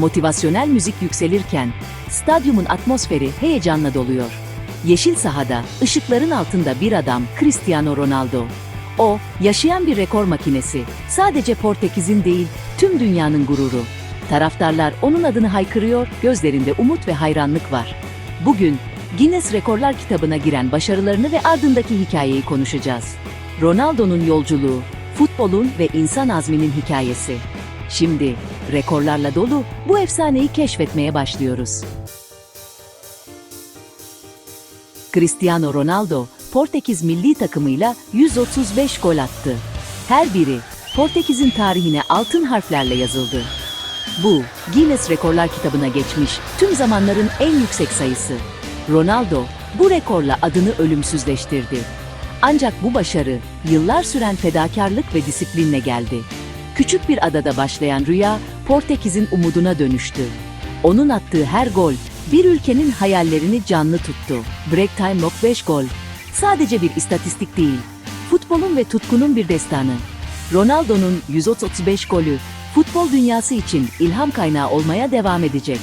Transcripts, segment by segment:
motivasyonel müzik yükselirken stadyumun atmosferi heyecanla doluyor. Yeşil sahada, ışıkların altında bir adam Cristiano Ronaldo. O, yaşayan bir rekor makinesi. Sadece Portekiz'in değil, tüm dünyanın gururu. Taraftarlar onun adını haykırıyor, gözlerinde umut ve hayranlık var. Bugün Guinness Rekorlar kitabına giren başarılarını ve ardındaki hikayeyi konuşacağız. Ronaldo'nun yolculuğu, futbolun ve insan azminin hikayesi. Şimdi rekorlarla dolu bu efsaneyi keşfetmeye başlıyoruz. Cristiano Ronaldo, Portekiz milli takımıyla 135 gol attı. Her biri Portekiz'in tarihine altın harflerle yazıldı. Bu, Guinness Rekorlar kitabına geçmiş tüm zamanların en yüksek sayısı. Ronaldo, bu rekorla adını ölümsüzleştirdi. Ancak bu başarı, yıllar süren fedakarlık ve disiplinle geldi. Küçük bir adada başlayan rüya, Portekiz'in umuduna dönüştü. Onun attığı her gol, bir ülkenin hayallerini canlı tuttu. Break time knock 5 gol. Sadece bir istatistik değil, futbolun ve tutkunun bir destanı. Ronaldo'nun 135 golü, futbol dünyası için ilham kaynağı olmaya devam edecek.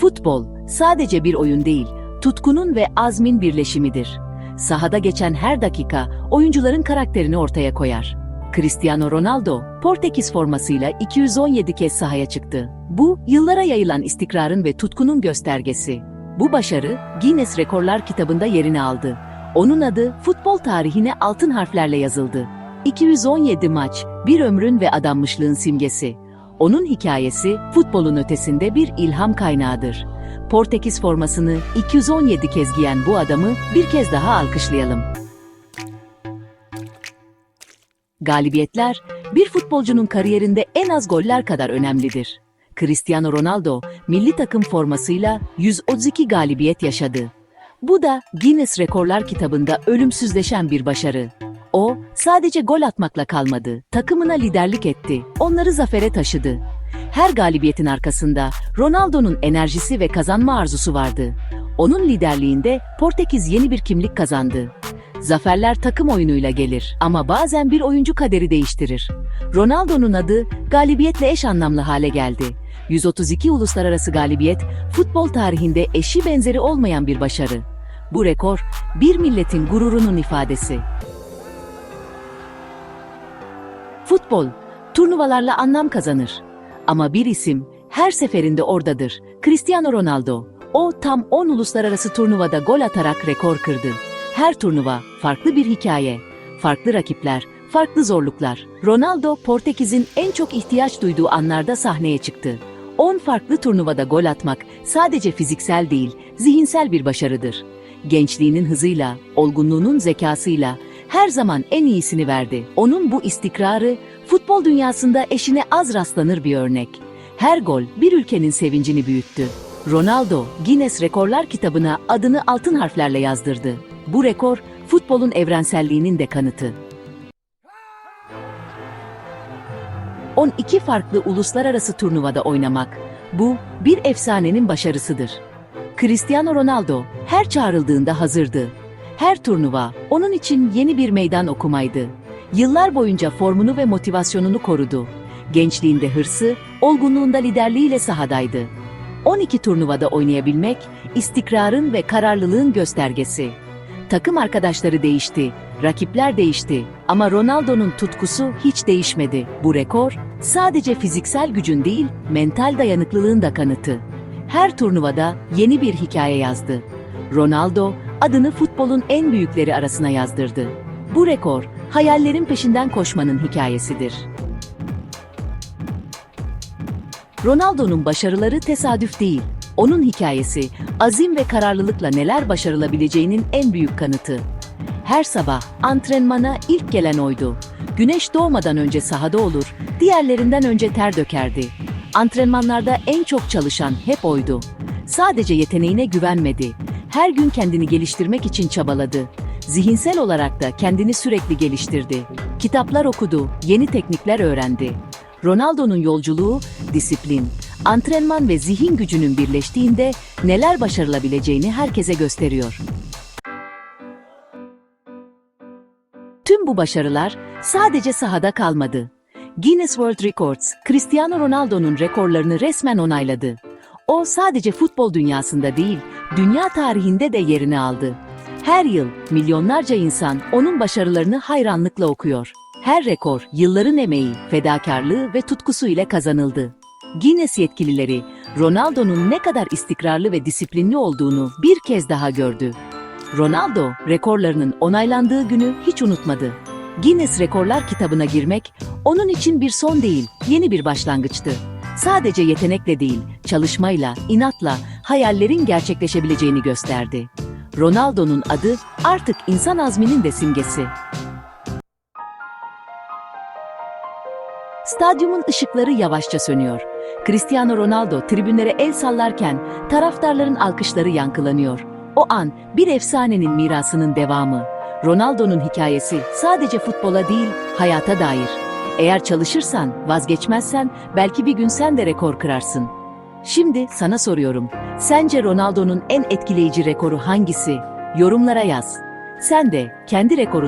Futbol sadece bir oyun değil, tutkunun ve azmin birleşimidir. Sahada geçen her dakika oyuncuların karakterini ortaya koyar. Cristiano Ronaldo, Portekiz formasıyla 217 kez sahaya çıktı. Bu, yıllara yayılan istikrarın ve tutkunun göstergesi. Bu başarı, Guinness Rekorlar kitabında yerini aldı. Onun adı futbol tarihine altın harflerle yazıldı. 217 maç, bir ömrün ve adanmışlığın simgesi. Onun hikayesi futbolun ötesinde bir ilham kaynağıdır. Portekiz formasını 217 kez giyen bu adamı bir kez daha alkışlayalım. Galibiyetler, bir futbolcunun kariyerinde en az goller kadar önemlidir. Cristiano Ronaldo, milli takım formasıyla 132 galibiyet yaşadı. Bu da Guinness Rekorlar kitabında ölümsüzleşen bir başarı. O, sadece gol atmakla kalmadı, takımına liderlik etti, onları zafere taşıdı. Her galibiyetin arkasında Ronaldo'nun enerjisi ve kazanma arzusu vardı. Onun liderliğinde Portekiz yeni bir kimlik kazandı. Zaferler takım oyunuyla gelir ama bazen bir oyuncu kaderi değiştirir. Ronaldo'nun adı galibiyetle eş anlamlı hale geldi. 132 uluslararası galibiyet, futbol tarihinde eşi benzeri olmayan bir başarı. Bu rekor, bir milletin gururunun ifadesi. Futbol, turnuvalarla anlam kazanır. Ama bir isim her seferinde oradadır. Cristiano Ronaldo. O tam 10 uluslararası turnuvada gol atarak rekor kırdı. Her turnuva farklı bir hikaye, farklı rakipler, farklı zorluklar. Ronaldo, Portekiz'in en çok ihtiyaç duyduğu anlarda sahneye çıktı. 10 farklı turnuvada gol atmak sadece fiziksel değil, zihinsel bir başarıdır. Gençliğinin hızıyla, olgunluğunun zekasıyla her zaman en iyisini verdi. Onun bu istikrarı futbol dünyasında eşine az rastlanır bir örnek. Her gol bir ülkenin sevincini büyüttü. Ronaldo, Guinness Rekorlar kitabına adını altın harflerle yazdırdı. Bu rekor, futbolun evrenselliğinin de kanıtı. 12 farklı uluslararası turnuvada oynamak, bu bir efsanenin başarısıdır. Cristiano Ronaldo her çağrıldığında hazırdı. Her turnuva onun için yeni bir meydan okumaydı. Yıllar boyunca formunu ve motivasyonunu korudu. Gençliğinde hırsı, olgunluğunda liderliğiyle sahadaydı. 12 turnuvada oynayabilmek, istikrarın ve kararlılığın göstergesi. Takım arkadaşları değişti, rakipler değişti ama Ronaldo'nun tutkusu hiç değişmedi. Bu rekor sadece fiziksel gücün değil, mental dayanıklılığın da kanıtı. Her turnuvada yeni bir hikaye yazdı. Ronaldo adını futbolun en büyükleri arasına yazdırdı. Bu rekor hayallerin peşinden koşmanın hikayesidir. Ronaldo'nun başarıları tesadüf değil. Onun hikayesi, azim ve kararlılıkla neler başarılabileceğinin en büyük kanıtı. Her sabah antrenmana ilk gelen oydu. Güneş doğmadan önce sahada olur, diğerlerinden önce ter dökerdi. Antrenmanlarda en çok çalışan hep oydu. Sadece yeteneğine güvenmedi. Her gün kendini geliştirmek için çabaladı. Zihinsel olarak da kendini sürekli geliştirdi. Kitaplar okudu, yeni teknikler öğrendi. Ronaldo'nun yolculuğu, disiplin, antrenman ve zihin gücünün birleştiğinde neler başarılabileceğini herkese gösteriyor. Tüm bu başarılar sadece sahada kalmadı. Guinness World Records, Cristiano Ronaldo'nun rekorlarını resmen onayladı. O sadece futbol dünyasında değil, dünya tarihinde de yerini aldı. Her yıl milyonlarca insan onun başarılarını hayranlıkla okuyor. Her rekor yılların emeği, fedakarlığı ve tutkusu ile kazanıldı. Guinness yetkilileri Ronaldo'nun ne kadar istikrarlı ve disiplinli olduğunu bir kez daha gördü. Ronaldo rekorlarının onaylandığı günü hiç unutmadı. Guinness Rekorlar kitabına girmek onun için bir son değil, yeni bir başlangıçtı. Sadece yetenekle değil, çalışmayla, inatla hayallerin gerçekleşebileceğini gösterdi. Ronaldo'nun adı artık insan azminin de simgesi. Stadyumun ışıkları yavaşça sönüyor. Cristiano Ronaldo tribünlere el sallarken taraftarların alkışları yankılanıyor. O an bir efsanenin mirasının devamı. Ronaldo'nun hikayesi sadece futbola değil, hayata dair. Eğer çalışırsan, vazgeçmezsen belki bir gün sen de rekor kırarsın. Şimdi sana soruyorum. Sence Ronaldo'nun en etkileyici rekoru hangisi? Yorumlara yaz. Sen de kendi rekorunu